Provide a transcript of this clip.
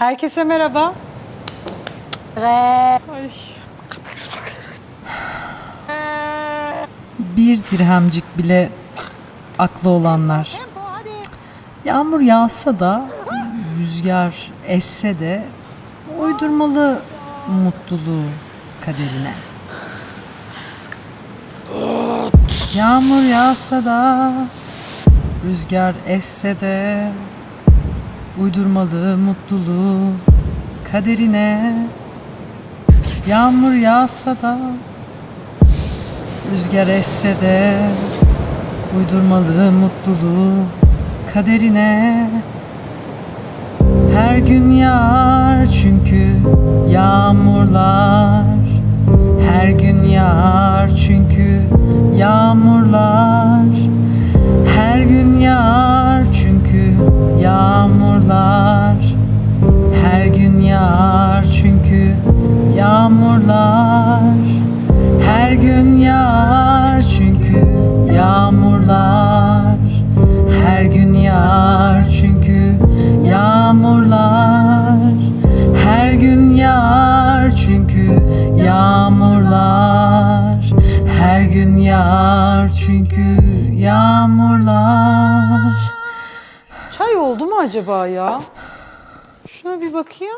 Herkese merhaba. Ay. Bir dirhemcik bile aklı olanlar. Yağmur yağsa da, rüzgar esse de uydurmalı mutluluğu kaderine. Yağmur yağsa da, rüzgar esse de uydurmalı mutluluğu kaderine. Yağmur yağsa da, rüzgar esse de uydurmalı mutluluğu kaderine. Her gün yağar çünkü yağmurlar Her gün yağar çünkü yağmurlar Her gün yağar çünkü yağmurlar Çay oldu mu acaba ya? Şuna bir bakayım.